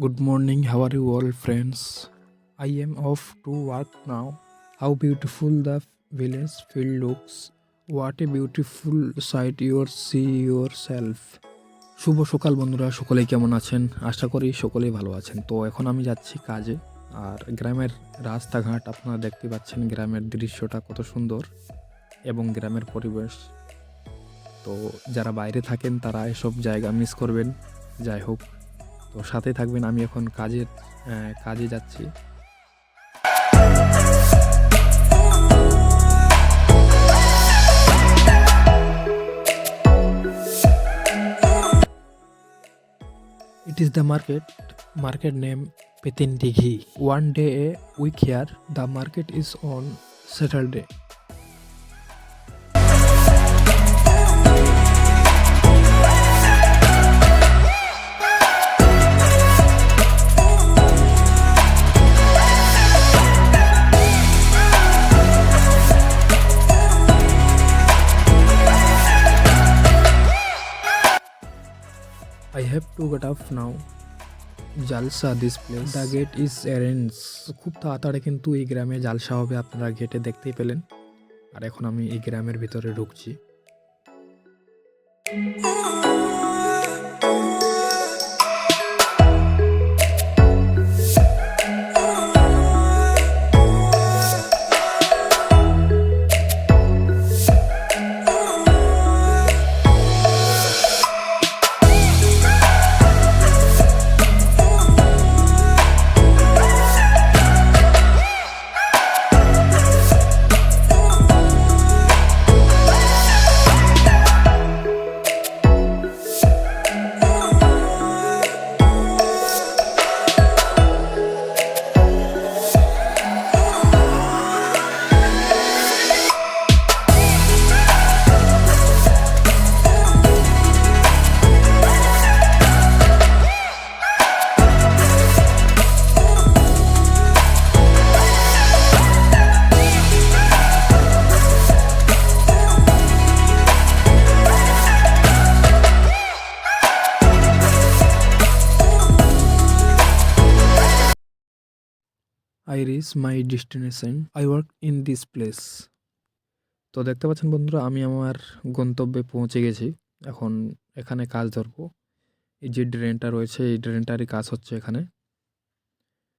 Good morning, how are you all, friends? I am off to work now. How beautiful the village field looks. What a beautiful sight you see yourself. শুভ সকাল বন্ধুরা সকলেই কেমন আছেন আশা করি সকলেই ভালো আছেন তো এখন আমি যাচ্ছি কাজে আর গ্রামের রাস্তাঘাট আপনারা দেখতে পাচ্ছেন গ্রামের দৃশ্যটা কত সুন্দর এবং গ্রামের পরিবেশ তো যারা বাইরে থাকেন তারা এসব জায়গা মিস করবেন যাই হোক তো সাথে থাকবেন, আমি এখন কাজের কাজে যাচ্ছি। It is the market market name Petin Dighi one day a week here the market is on Saturday I have to get off now. জালসা this place the gate is arrange খুব তাড়াতাড়ি কিন্তু এই গ্রামে জালসা হবে আপনারা গেটে দেখতেই পেলেন। আর এখন আমি এই গ্রামের ভিতরে ঢুকছি। I reach my destination, I work in this place. তো দেখতে পাচ্ছেন বন্ধুরা, আমি আমার গন্তব্যে পৌঁছে গেছি। এখন এখানে কাজ ধরবো। এই যে ড্রেনটা রয়েছে, এই ড্রেনটারই কাজ হচ্ছে এখানে।